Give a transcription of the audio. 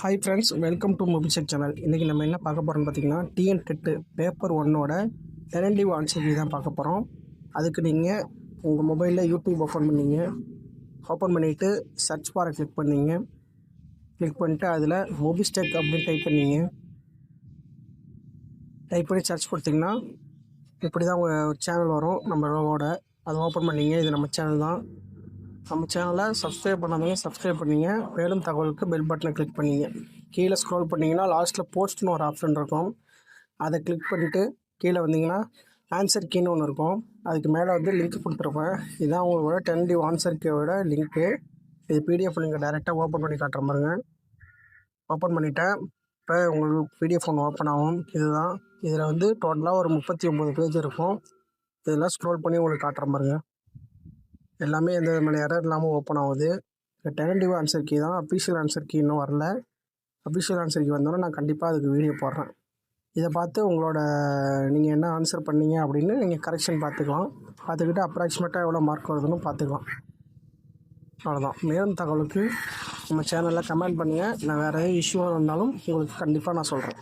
Hi friends welcome to Mobisec channel இன்றைக்கி நம்ம என்ன பார்க்க போகிறோம்னு பார்த்தீங்கன்னா டிஎன் டெட்டு பேப்பர் ஒன்னோட டெனண்டிவ் ஆன்சர் தான் பார்க்க போகிறோம் அதுக்கு நீங்கள் உங்கள் மொபைலில் யூடியூப் ஓப்பன் பண்ணீங்க. ஓப்பன் பண்ணிவிட்டு சர்ச் பாரை கிளிக் பண்ணீங்க. கிளிக் பண்ணிட்டு அதில் மொபிஸ்டெக் அப்படின்னு டைப் பண்ணீங்க. டைப் பண்ணி சர்ச் கொடுத்தீங்கன்னா இப்படி தான் உங்கள் சேனல் வரும். நம்ம அதை ஓப்பன் பண்ணீங்க. இது நம்ம சேனல் தான். நம்ம சேனலை சப்ஸ்கிரைப் பண்ணாதவங்க சப்ஸ்கிரைப் பண்ணிங்க. மேலும் தகவலுக்கு பெல் பட்டனை கிளிக் பண்ணிங்க. கீழே ஸ்க்ரோல் பண்ணிங்கன்னா லாஸ்ட்டில் போஸ்ட்னு ஒரு ஆப்ஷன் இருக்கும். அதை கிளிக் பண்ணிவிட்டு கீழே வந்தீங்கன்னா ஆன்சர் கீன்னு ஒன்று இருக்கும். அதுக்கு மேலே வந்து லிங்க் கொடுத்துருப்பேன். இதுதான் உங்களோட டென் டி ஆன்சர் கீயோட லிங்க்கு இது பிடிஎஃப் நீங்கள் டைரெக்டாக ஓப்பன் பண்ணி காட்டுற பாருங்க. ஓப்பன் பண்ணிட்டேன். இப்போ உங்களுக்கு பிடிஎஃப் ஒன்று ஓப்பன் ஆகும். இதுதான். இதில் வந்து டோட்டலாக ஒரு முப்பத்தி ஒம்பது பேஜ் இருக்கும். இதெல்லாம் ஸ்க்ரோல் பண்ணி உங்களுக்கு காட்டுற பாருங்கள் எல்லாமே எந்த விதமான எரர் இல்லாமல் ஓப்பன் ஆகுது. டெனடிவ் ஆன்சர் கீ தான். அஃபிஷியல் ஆன்சர் கீ இன்னும் வரல. அஃபிஷியல் ஆன்சர் கீ வந்தோடனே நான் கண்டிப்பாக அதுக்கு வீடியோ போடுறேன். இதை பார்த்து உங்களோட நீங்கள் என்ன ஆன்சர் பண்ணீங்க அப்படின்னு நீங்கள் கரெக்ஷன் பார்த்துக்கலாம். பார்த்துக்கிட்டு அப்ராக்சிமேட்டாக எவ்வளோ மார்க் வருதுன்னு பார்த்துக்கலாம். அவ்வளோதான் மேலும் தகவலுக்கு நம்ம சேனலில் கமெண்ட் பண்ணுங்கள் நான் வேறு எதாவது இஷ்யூவாக இருந்தாலும் உங்களுக்கு கண்டிப்பாக நான் சொல்கிறேன்